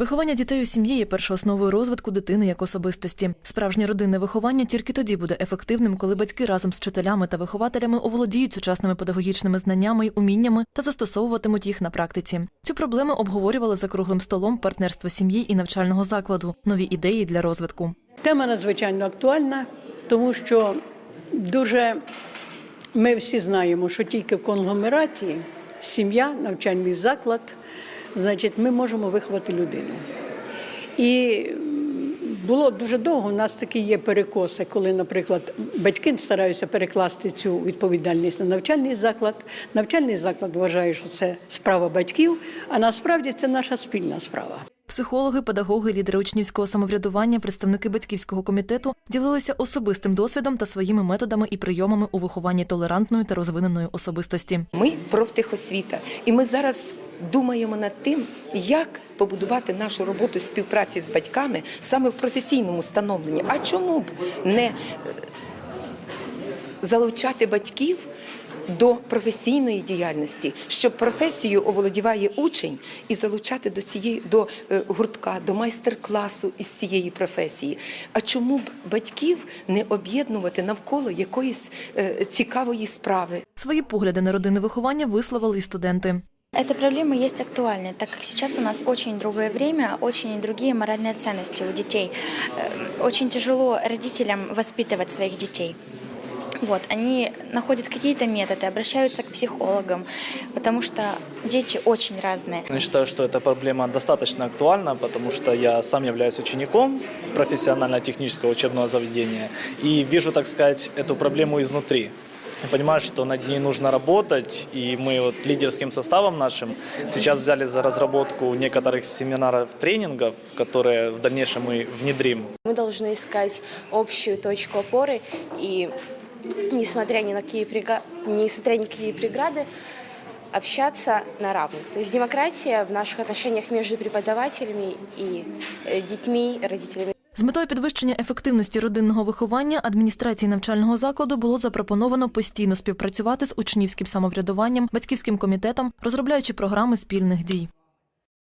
Виховання дітей у сім'ї є першоосновою розвитку дитини як особистості. Справжнє родинне виховання тільки тоді буде ефективним, коли батьки разом з вчителями та вихователями оволодіють сучасними педагогічними знаннями й уміннями та застосовуватимуть їх на практиці. Цю проблему обговорювали за круглим столом партнерство сім'ї і навчального закладу, нові ідеї для розвитку. Тема надзвичайно актуальна, тому що дуже ми всі знаємо, що тільки в конгломераті сім'я, навчальний заклад, значить, ми можемо виховати людину. І було дуже довго. У нас такі є перекоси, коли, наприклад, батьки стараються перекласти цю відповідальність на навчальний заклад. Навчальний заклад вважає, що це справа батьків, а насправді це наша спільна справа. Психологи, педагоги, лідери учнівського самоврядування, представники батьківського комітету ділилися особистим досвідом та своїми методами і прийомами у вихованні толерантної та розвиненої особистості. Ми профтехосвіта, і ми зараз думаємо над тим, як побудувати нашу роботу співпраці з батьками саме в професійному становленні. А чому б не е, залучати батьків до професійної діяльності, щоб професію оволодіває учень і залучати до цієї до е, гуртка, до майстер-класу із цієї професії. А чому б батьків не об'єднувати навколо якоїсь е, цікавої справи? Свої погляди на родинне виховання висловили й студенти. Эта проблема есть актуальной, так как сейчас у нас очень другое время, очень другие моральные ценности у детей. Эм, Очень тяжело родителям воспитывать своих детей. Вот, они находят какие-то методы, обращаются к психологам, потому что дети очень разные. Я считаю, что эта проблема достаточно актуальна, потому что я сам являюсь учеником профессионально-технического учебного заведения и вижу, так сказать, эту проблему изнутри. Я понимаю, что над ней нужно работать, и мы вот лидерским составом нашим сейчас взяли за разработку некоторых семинаров, тренингов, которые в дальнейшем мы внедрим. Мы должны искать общую точку опоры и, несмотря ни на какие, прега- несмотря ни на какие преграды, общаться на равных. То есть демократия в наших отношениях между преподавателями и э, детьми, родителями. З метою підвищення ефективності родинного виховання адміністрації навчального закладу було запропоновано постійно співпрацювати з учнівським самоврядуванням, батьківським комітетом, розробляючи програми спільних дій.